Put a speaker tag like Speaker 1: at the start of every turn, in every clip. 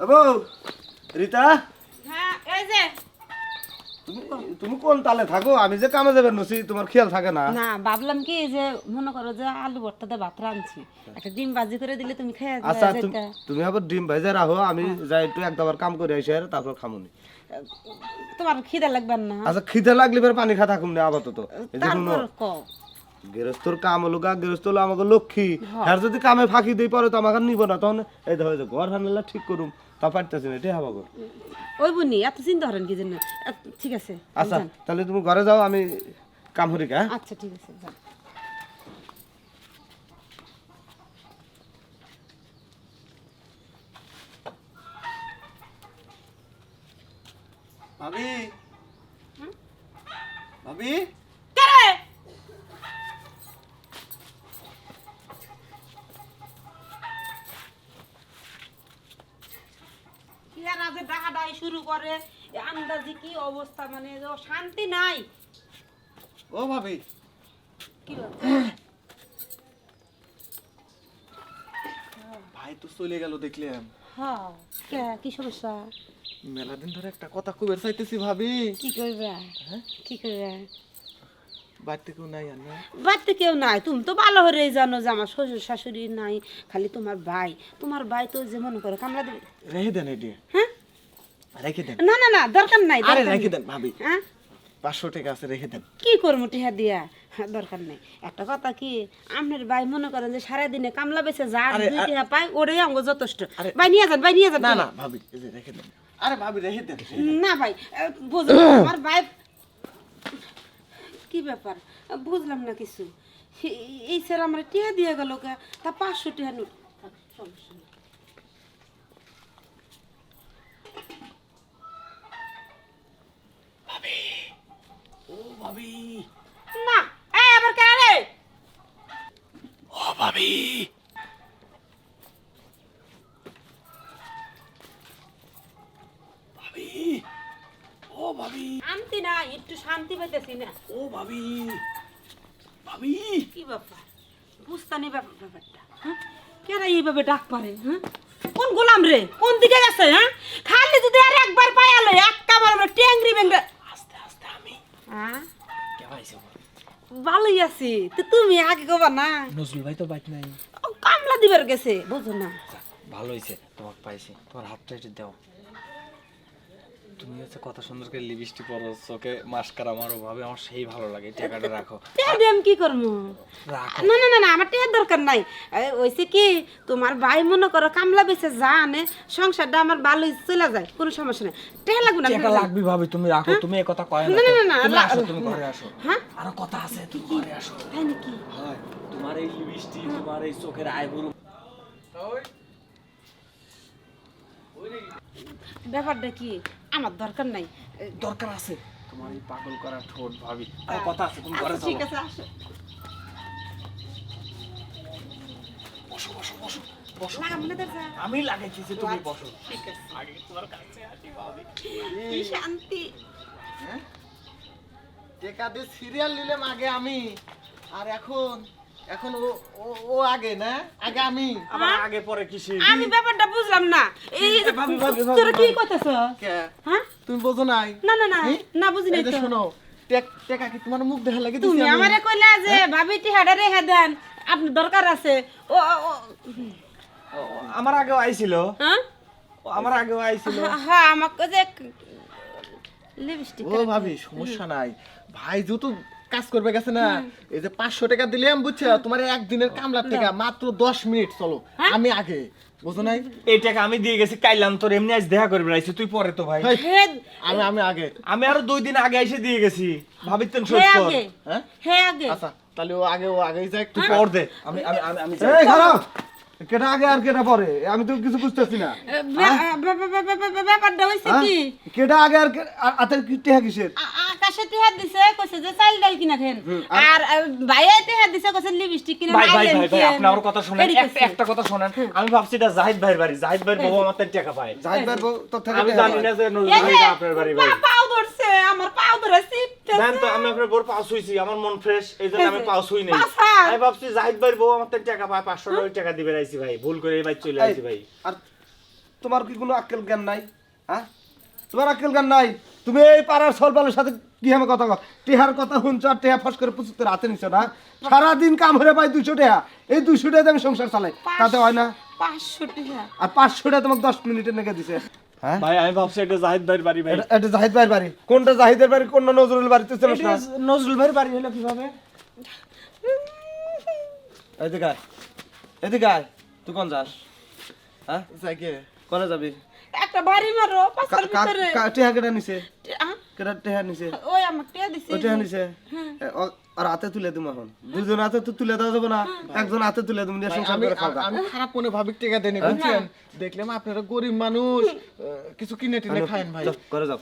Speaker 1: বউ রিতা?
Speaker 2: হ্যাঁ এই যে।
Speaker 1: তুমি কোন তালে থাকো? আমি যে কামে যাবেন নছি তোমার খেয়াল থাকে না।
Speaker 2: না ভাবলাম কি যে মনে করো যে আলু ভর্তা দিয়ে ভাত রাঁধছি। একটা ডিম ভাজি করে দিলে তুমি খেয়ে
Speaker 1: আচ্ছা তুমি- আবার ডিম ভাইজা রাখো আমি যাই একটু কাম করে তারপর খামুনি।
Speaker 2: তোমার খিদে লাগবে না।
Speaker 1: আচ্ছা খিদে লাগলে ফের পানি খা থাকুম না আপাতত
Speaker 2: তারপর কও
Speaker 1: গৃহস্থর কাম হলো গা গৃহস্থ হলো আমাকে লক্ষ্মী। আর যদি কামে ফাঁকি দিই পরে তো আমাকে নিব না। তখন এই ধরো ঘর ঠিক করুম। তা পারতেছি না গো।
Speaker 2: ওই বুনি এত চিন্তা করেন কি জন্য? ঠিক আছে
Speaker 1: আচ্ছা তাহলে তুমি ঘরে যাও আমি কাম করি হ্যাঁ?
Speaker 2: আচ্ছা ঠিক আছে যাও।
Speaker 3: ভাবি? ভাবি?
Speaker 2: যে ডাকাডাই শুরু করে। আন্দাজি কি অবস্থা? মানে শান্তি নাই।
Speaker 3: ও ভাবি।
Speaker 2: কি
Speaker 3: ভাই তো চলে গেল দেখলাম।
Speaker 2: হ্যাঁ কে? সমস্যা?
Speaker 3: মেলা দিন ধরে একটা কথা কুবের চাইতেছি ভাবি।
Speaker 2: কি করবে কি করবে
Speaker 3: বাড়িতে কেউ নাই আর না?
Speaker 2: বাড়িতে কেউ নাই। তুমি তো ভালো করে জানো যে আমার শ্বশুর শাশুড়ি নাই খালি তোমার ভাই। তোমার ভাই তো যে মনে করো কামলা দেবে।
Speaker 3: রেখে দেন এটি।
Speaker 2: হ্যাঁ?
Speaker 3: রেখে দেন।
Speaker 2: না না না দরকার নাই
Speaker 3: আরে রেখে দেন ভাবি।
Speaker 2: হ্যাঁ?
Speaker 3: পাঁচশো টাকা আছে রেখে দেন।
Speaker 2: কি করব টিহা দিয়া? হ্যাঁ, দরকার নেই। একটা কথা কি আপনার ভাই মনে করেন যে সারাদিনে কামলা বেছে যা দুই টিহা ওটাই অঙ্গ যথেষ্ট। ভাই নিয়ে যান ভাই নিয়ে যান।
Speaker 3: না না ভাবি রেখে দেন। আরে ভাবি রেখে দেন
Speaker 2: না ভাই বুঝলাম আমার ভাই কি ব্যাপার? বুঝলাম না কিছু। এই- স্যার আমার টিয়া দিয়ে গেল তা পাঁচশো টিয়া নোট সমস্যা
Speaker 3: ভাবি।
Speaker 2: না এই আবার কেন রে?
Speaker 3: ও ভাবি। ভাবি। ও ভাবি।
Speaker 2: শান্তি না একটু শান্তি পাইতেছি না।
Speaker 3: ও ভাবি। ভাবি।
Speaker 2: কি ব্যাপার? বুঝতানি ব্যাপার ব্যাপারটা হ্যাঁ? কেন এইভাবে ডাক পারে হ্যাঁ? কোন গোলাম রে? কোন দিকে গেছে হ্যাঁ? খালি যদি আর একবার পায়ালে একবার আমরা ট্যাংরি ব্যাংরা
Speaker 3: আস্তে আস্তে আমি
Speaker 2: হ্যাঁ? ভালোই আছি। তো তুমি আগে কবা না।
Speaker 3: নজরুল ভাই তো বাইক নাই।
Speaker 2: কামলা দিবার গেছে বুঝো না।
Speaker 4: ভালো হয়েছে তোমাকে পাইছি। তোমার হাতটা একটু দাও। তুমি হচ্ছে কত সুন্দর করে লিপস্টিক পরো চোখে মাস্কারা মারো ভাবে আমার সেই ভালো লাগে টাকাটা রাখো।
Speaker 2: দিয়ে আমি কি করব না না না না আমার দরকার নাই। ওইসে কি তোমার ভাই মনে করো কামলা বেছে যা আনে সংসারটা আমার ভালোই চলে যায় কোনো সমস্যা নেই। টিয়া লাগবে না
Speaker 4: টাকা লাগবে ভাবি তুমি রাখো তুমি এই কথা কয়
Speaker 2: না, না, না, না,
Speaker 4: আসো তুমি ঘরে আসো।
Speaker 2: হ্যাঁ?
Speaker 4: আরও কথা আছে তুমি ঘরে আসো।
Speaker 2: তাই নাকি?
Speaker 4: হয় তোমার এই লিপস্টিক তোমার এই চোখের আইবুড়ো।
Speaker 2: ব্যাপারটা কি? আমার দরকার নাই।
Speaker 4: দরকার আছে। তোমার এই পাগল করা ঠোঁট ভাবি। আর কথা আছে তুমি ঘরে
Speaker 2: আচ্ছা, ঠিক আছে আসো।
Speaker 4: বসো বসো বসো বসো।
Speaker 2: মনে
Speaker 4: আমি লাগাইছি তুমি বসো।
Speaker 2: ঠিক আছে।
Speaker 4: আগে তোমার কাছে আসি ভাবি।
Speaker 2: কি শান্তি।
Speaker 3: টেকা দিয়ে সিরিয়াল নিলাম আগে আমি। আর এখন এখন ও ও- আগে না? আগে আমি।
Speaker 4: আবার আগে পরে কিসে
Speaker 2: আমি ব্যাপারটা বুঝলাম না। এই
Speaker 3: ভাবি, ভাবি, ভাবি,
Speaker 2: তোরা কি। হ্যাঁ?
Speaker 3: তুমি বোঝো নাই?
Speaker 2: না না না না বুঝি নাই
Speaker 3: যে
Speaker 2: তো।
Speaker 3: শোনো টেক- টেকা কি তোমার মুখ দেখা লাগে
Speaker 2: তুমি আমারে কইলা যে ভাবি টিহাডা রেখে দেন। আপনি দরকার আছে। ও
Speaker 4: আমার আগেও আইছিল।
Speaker 2: হ্যাঁ?
Speaker 4: আমার আগেও আইছিল।
Speaker 2: হ্যাঁ আমাকে যে লিপস্টিক
Speaker 3: ও ভাবি সমস্যা নাই। ভাই যেহেতু কাজ করবে গেছে না? এই যে পাঁচশো টাকা দিলাম বুঝছ? তোমার একদিনের কামলার টাকা মাত্র দশ মিনিট চলো।
Speaker 2: হ্যাঁ?
Speaker 3: আমি আগে বুঝো নাই?
Speaker 4: এই টাকা আমি দিয়ে গেছি কাইলাম তোর এমনি আজ দেখা করবে আইছি তুই পরে তো ভাই।
Speaker 3: আমি আমি আগে।
Speaker 4: আমি আরও দুই দিন আগে এসে দিয়ে গেছি ভাবিতেন শোধ কর।
Speaker 2: আগে
Speaker 3: হ্যাঁ?
Speaker 2: আগে।
Speaker 3: আচ্ছা তাহলে ও আগে ও আগেই যায় একটু
Speaker 4: পর দে। আমি আমি আমি আমি যাই।
Speaker 1: এই খারাপ। কেটা আগে আর কেটা পরে? আমি তো কিছু বুঝতেছি না।
Speaker 2: বে- ব্যাপারটা হয়েছে
Speaker 1: হ্যাঁ?
Speaker 2: কি?
Speaker 1: কেটা আগে আর হাতের কি টেহা কিসের?
Speaker 2: আকাশে দিছে কইছে যে চাল ডাল কিনা খেন। আর ভাইয়া দিছে কইছে লিপস্টিক কিনা
Speaker 4: ভাই ভাই ভাই ভাই আপনি আমার কথা শুনেন। একটা একটা কথা শুনেন। আমি ভাবছি এটা জাহিদ ভাইয়ের বাড়ি। জাহিদ ভাইয়ের বউ আমার তার টাকা পায়।
Speaker 1: জাহিদ ভাই তোর থেকে
Speaker 4: আমি জানি
Speaker 1: পায়।
Speaker 4: না যে নজরুল ভাই আপনার বাড়ি
Speaker 2: পা- পাও ধরছে আমার পাও ধরে চিপতেছে।
Speaker 4: দেন তো আমি আপনার বউর পাও শুইছি আমার মন ফ্রেশ এই জন্য আমি পাও শুই নেই। আমি ভাবছি জাহিদ ভাইয়ের বউ আমার তার টাকা পায় পাঁচশো টাকা টাকা দিবে আইছি ভাই ভুল করে এই ভাই চলে আইছি ভাই।
Speaker 1: আর তোমার কি কোনো আক্কেল জ্ঞান নাই? হ্যাঁ? তোমার আক্কেল জ্ঞান নাই? তুমি এই পাড়ার সলবালের সাথে কি আমি কথা টেহার কথা শুনছো আর টেহা ফস করে পুচুতে নিছো না? সারাদিন কাম হলে পাই দুশো টাকা এই দুশো টাকা আমি সংসার চালাই। তাতে হয় না?
Speaker 2: পাঁচশো টাকা
Speaker 1: আর পাঁচশো টাকা তোমাকে দশ মিনিটের নাকি দিছে।
Speaker 4: ভাই আমি ভাবছি এটা জাহিদ ভাইয়ের বাড়ি ভাই।
Speaker 1: এটা- জাহিদ ভাইয়ের বাড়ি। কোনটা জাহিদের বাড়ি কোনটা নজরুল বাড়িতে ছিল না
Speaker 4: নজরুল ভাইয়ের বাড়ি হলো কীভাবে?
Speaker 1: এদিকে। এদিকে। তুই কোন যাস? হ্যাঁ? কোনে যাবি?
Speaker 2: একটা বাড়ি মারো পাঁচটার ভিতরে।
Speaker 1: কেটা নিছে? কেটা টেহা নিছে?
Speaker 2: ওই আমার দিছে।
Speaker 1: টেহা নিছে? আর হাতে তুলে দিম এখন। দুজন হাতে তো তুলে দেওয়া যাবে না। একজন হাতে তুলে দিম দিয়ে সংসার
Speaker 3: আমি
Speaker 1: করে খাওয়া
Speaker 3: আমি খারাপ মনে ভাবি টেকা দেনি বুঝছেন? দেখলাম আপনারা গরিব মানুষ কিছু কিনে টিনে খায়েন ভাই।
Speaker 1: যাও, ঘরে যাও।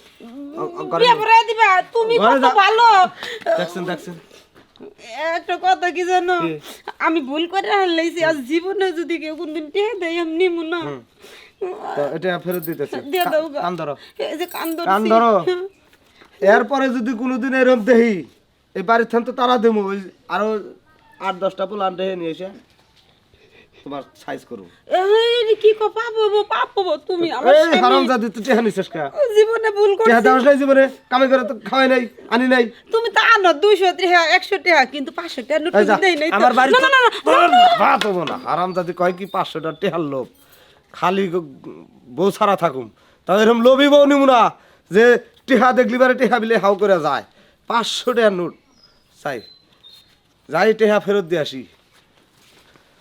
Speaker 1: ঘরে
Speaker 2: বিয়ে দিবা তুমি কত ভালো।
Speaker 1: দেখছেন দেখছেন।
Speaker 2: একটা কথা কি জানো? আমি ভুল করে হারলাইছি আজ জীবনে যদি কেউ কোনদিন টিয়া দেয় আমি নিমু না।
Speaker 1: তো এটা ফেরত দিতেছি। কান ধরো।
Speaker 2: কান
Speaker 1: ধরো। এরপরে যদি কোনোদিন এরম দেহি এই বাড়ির থান তো তারা দেবো ওই আরও আট দশটা পোলান দেহে নিয়ে এসে তোমার সাইজ করব
Speaker 2: এই কি কো পাবো পাবো তুমি আমার
Speaker 1: এই তুই টেহা
Speaker 2: জীবনে ভুল
Speaker 1: টেহা নাই জীবনে। কামে করে তো খাওয়াই নাই আনি নাই।
Speaker 2: তুমি তো আনো টাকা কিন্তু দেই নাই
Speaker 1: আমার বাড়ি
Speaker 2: না না না না,
Speaker 1: ভাত না। হারাম কয় কি পাঁচশোটা টেহার লোভ? খালি বউ ছাড়া থাকুম। তাদের এরকম লোভী বউ নিমু না, যে টিহা দেখলি বারে টিহা বিলে হাউ করে যায়। পাঁচশো টাকার নোট, চাই। যাই টেহা ফেরত দিয়ে আসি।